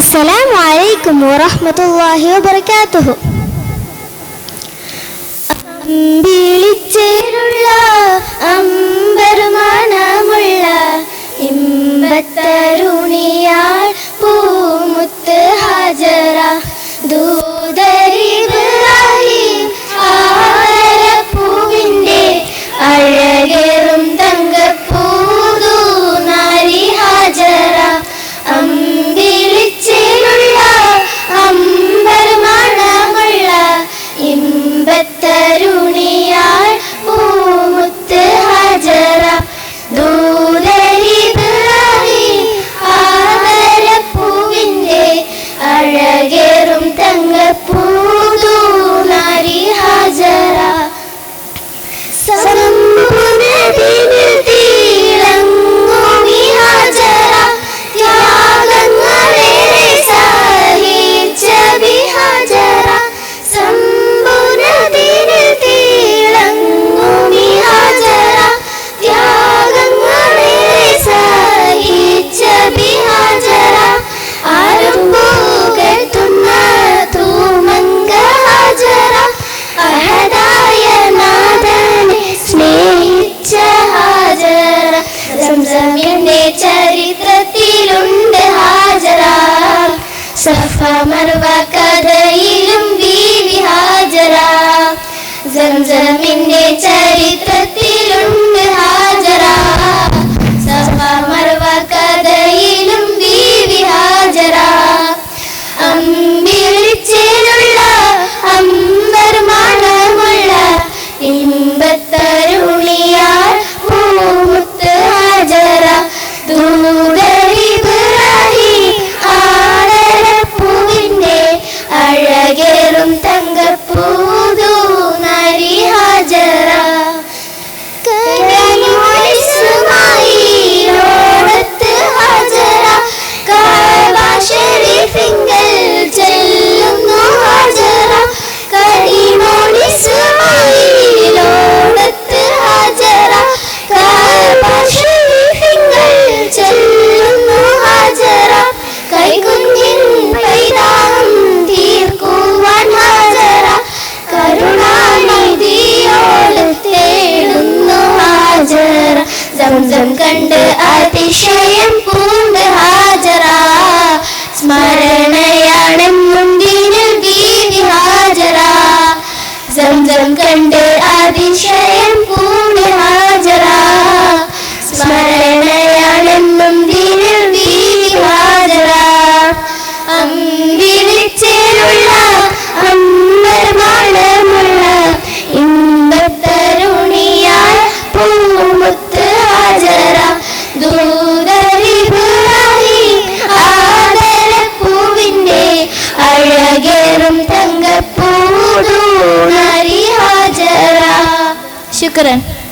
അസ്സലാമു അലൈക്കും വറഹ്മത്തുള്ളാഹി വബറകാതുഹു. അമ്പിളിച്ചേരുള്ള അമ്പരുമാണമുള്ള ഇമ്പത്തരുണിയാ സമർവ കഥയിലും ബീവി ഹാജര. ജംജമിന്റെ ചരിത്രത്തിൽ സംസം കണ്ട് അതിശയം പൂണ്ട് ഹാജറ സ്മരണയാണെന്നും ദിനിൽ ബീവി ഹാജറ സംസം കണ്ട് করেন